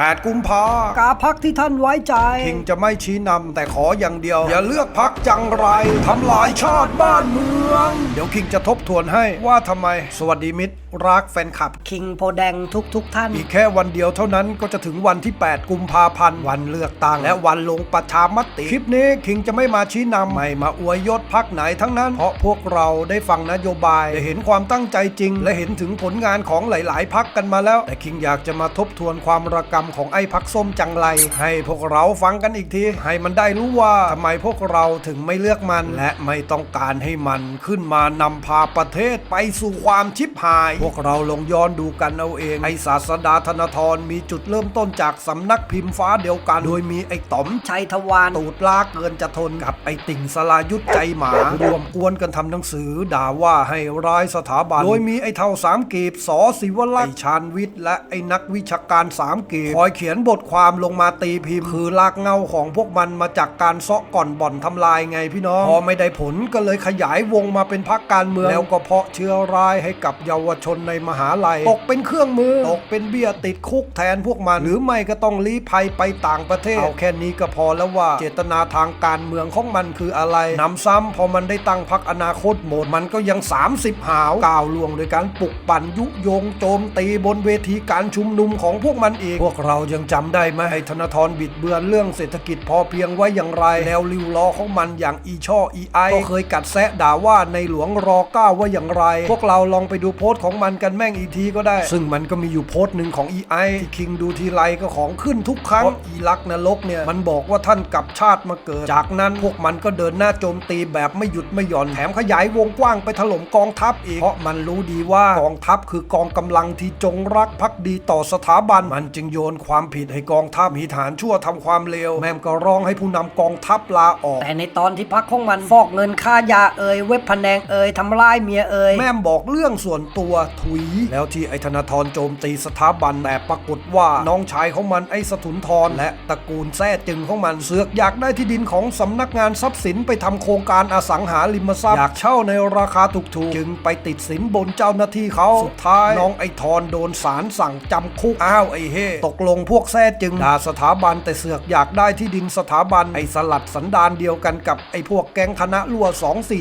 8 กุมภากาพักที่ท่านไว้ใจ คิงจะไม่ชี้นำแต่ขออย่างเดียว อย่าเลือกพักจังไรทำลายชาติบ้านเมือง เดี๋ยวคิงจะทบทวนให้ว่าทำไม สวัสดีมิตร รักแฟนคลับ คิงโพแดงทุกทุกๆท่าน อีกแค่วันเดียวเท่านั้นก็จะถึงวันที่ 8 กุมภาพันธ์วันเลือกตั้งและวันลงประชามติ คลิปนี้คิงจะไม่มาชี้นำไม่มาอวยยศพักไหนทั้งนั้น เพราะพวกเราได้ฟังนโยบายได้เห็นความตั้งใจจริง และเห็นถึงผลงานของหลาย ๆ พักกันมาแล้ว แต่คิงอยากจะมาทบทวนความระกรรมของไอ้พักส้มจังไร ให้พวกเราฟังกันอีกที ให้มันได้รู้ว่าทำไมพวกเราถึงไม่เลือกมัน และไม่ต้องการให้มันขึ้นมานำพาประเทศไปสู่ความชิบหาย พวกเราลงย้อนดูกันเอาเอง ไอ้ศาสดาธนทรมีจุดเริ่มต้นจากสำนักพิมพ์ฟ้าเดียวกัน โดยมีไอ้ต๋อมชัยทวารตูดลากเกินจะทนกับไอ้ติ่งสลายุทธใจหมารวมกวนกันทำหนังสือ ด่าว่าให้ร้ายสถาบัน โดยมีไอ้เท่าสามกีบสอศิวลักษณ์ไอ้ชาญวิทย์และไอ้นักวิชาการสามกีบคอยเขียนบทความลงมาตีพิมพ์ คือลากเงาของพวกมันมาจากการเซาะก่อนบ่อนทำลายไงพี่น้อง พอไม่ได้ผลก็เลยขยายวงมาเป็นพักการเมือง แล้วก็เพาะเชื้อร้ายให้กับเยาวชนในมหาลัยตกเป็นเครื่องมือตกเป็นเบี้ยติดคุกแทนพวกมัน หรือไม่ก็ต้องลี้ภัยไปต่างประเทศเอาแค่นี้ก็พอแล้วว่าเจตนาทางการเมืองของมันคืออะไรนำซ้ำพอมันได้ตั้งพักอนาคตโหมดมันก็ยัง 30 หาวก้าวลวงโดยการปลุกปั่นยุยงโจมตีบนเวทีการชุมนุมของพวกมันเอีกพวกเรายังจำได้ไหมไอ้ธนาธรบิดเบือนเรื่องเศรษฐกิจพอเพียงไว้อย่างไรแล้วริวล้อของมันอย่างอีช่ออีไอก็เคยกัดแซะด่าว่าในหลวงรอเก้าว่าอย่างไร พวกเราลองไปดูโพสต์ของมันกันแม่งอีกทีก็ได้ ซึ่งมันก็มีอยู่โพสต์หนึ่งของ EI ที่คิงดูทีไรก็ของขึ้นทุกครั้งเพราะอีลักษณ์นรกเนี่ยมันบอกว่าท่านกลับชาติมาเกิด จากนั้นพวกมันก็เดินหน้าโจมตีแบบไม่หยุดไม่หย่อนแถมขยายวงกว้างไปถล่มกองทัพอีกเพราะมันรู้ดีว่ากองทัพคือกองกำลังที่จงรักภักดีต่อสถาบันมันจึงโยนความผิดให้กองทัพมีฐานชั่วทำความเลวแม่มก็ร้องให้ผู้นำกองทัพลาออก แต่ในตอนที่พักของมันฟอกเงินค่ายาเอ่ยเว็บพนันเอ่ยทำร้ายเมียเอ่ยแม่มบอกเรื่องส่วนตัวถุย แล้วที่ไอ้ธนาธรโจมตีสถาบันแต่ปรากฏว่าน้องชายของมันไอ้สถุนทรและตระกูลแท้จึงของมันเสือกอยากได้ที่ดินของสำนักงานทรัพย์สินไปทำโครงการอสังหาริมทรัพย์อยากเช่าในราคาถูกๆจึงไปติดสินบนเจ้าหน้าที่เขาสุดท้ายน้องไอ้ทรโดนศาลสั่งจำคุกอ้าวไอ้เฮตกลงพวกแท้จึงด่าสถาบันแต่เสือกอยากได้ที่ดินสถาบันไอ้สลัดสันดานเดียวกันกับไอ้พวกแก๊งคณะรั่ว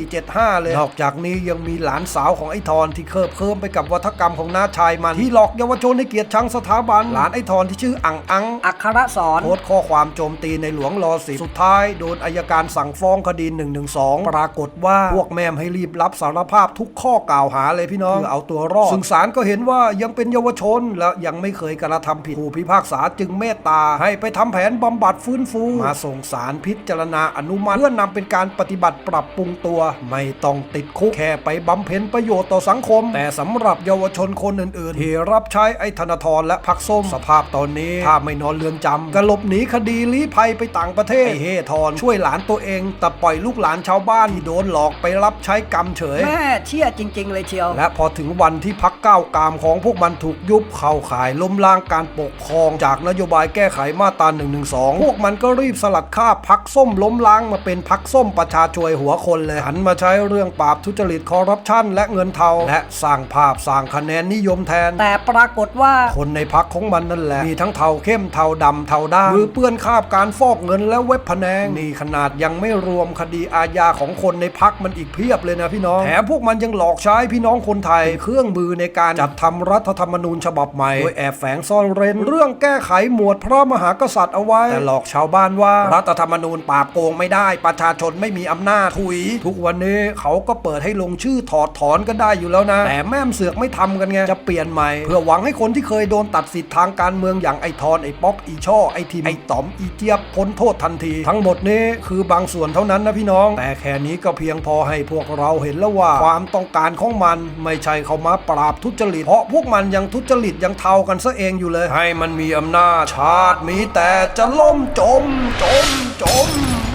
2475 เลย นอกจากนี้ยังมีหลานสาวของไอ้ทรที่เคิบเคิมไปกับวัฒกรรมของน้าชายมันที่หลอกเยาวชนให้เกียรติชังสถาบัน หลานไอ้ทรที่ชื่ออังอังอัครสอนโพสต์ข้อความโจมตีในหลวงรอสิสุดท้ายโดนอายการสั่งฟ้องคดี 112 ปรากฏว่าพวกแม่มให้รีบรับสารภาพทุกข้อกล่าวหาเลยพี่น้องเพื่อเอาตัวรอดซึ่งศาลก็เห็นว่ายังเป็นเยาวชนและยังไม่เคยกระทำผิดผู้พิพากษาจึงเมตตาให้ไปทำแผนบำบัดฟื้นฟู มาส่งศาลพิจารณาอนุมัติเพื่อนำเป็นการปฏิบัติปรับปรุงตัว ไม่ต้องติดคุกแค่ไปบำเพ็ญประโยชน์ต่อสังคม แต่สำหรับเยาวชนคนอื่นๆที่รับใช้ไอ้ธนาธรและพักส้มสภาพตอนนี้ถ้าไม่นอนเรือนจำกหลบหนีคดีลี้ภัยไปต่างประเทศไอ้เฮทรช่วยหลานตัวเอง แต่ปล่อยลูกหลานชาวบ้านที่โดนหลอกไปรับใช้กรรมเฉยแม่เชี่ยจริง ๆ เลยเชียว และพอถึงวันที่พักก้าวกามของพวกมันถูกยุบเข้าข่ายล้มล้างการปกครองจากนโยบายแก้ไขมาตรา1นึพวกมันก็รีบสลัดคราบพักส้มล้มล้างมาเป็นพักส้มประชาชวยหัวคนเลยหันมาใช้เรื่องปราบทุจริตคอร์รัปชันและเงินเทา และสร้างภาพสร้างคะแนนนิยมแทน แต่ปรากฏว่าคนในพักของมันนั่นแหละ มีทั้งเทาเข้มเทาดำเทาด้านมือเปื้อนคาบการฟอกเงินและเว็บพะแนงนี่ขนาดยังไม่รวมคดีอาญาของคนในพักมันอีกเพียบเลยนะพี่น้องแถมพวกมันยังหลอกใช้พี่น้องคนไทยเป็นเครื่องมือในการจัดทำรัฐธรรมนูญฉบับใหม่โดยแอบแฝงซ่อนเร้นเรื่องแก้ไขหมวดพระมหากษัตริย์เอาไว้ แต่หลอกชาวบ้านว่า รัฐธรรมนูญปราบโกงไม่ได้ ประชาชนไม่มีอำนาจถุย ทุกวันนี้เขาก็เปิดให้ลงชื่อถอดถอนก็ได้อยู่แล้วนะ แต่แม่มเสือกไม่ทำกันไง จะเปลี่ยนใหม่ เพื่อหวังให้คนที่เคยโดนตัดสิทธิ์ทางการเมืองอย่างไอ้ทอนไอ้ป๊อกอีช่อไอ้ทีมไอ้ต๋อมอีเจี๊ยบพ้นโทษทันที ทั้งหมดนี้คือบางส่วนเท่านั้นนะพี่น้อง แต่แค่นี้ก็เพียงพอให้พวกเราเห็นแล้วว่า ความต้องการของมัน ไม่ใช่เขามาปราบทุจริตเพราะพวกมันยังทุจริตยังเทากันซะเองอยู่เลยให้มันมีอำนาจชาติมีแต่จะล่มจม จม จม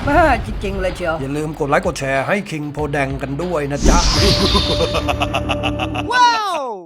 แม่จริงๆเลยเชียว อย่าลืมกดไลค์กดแชร์ให้คิงโพแดงกันด้วยนะจ๊ะ Wow!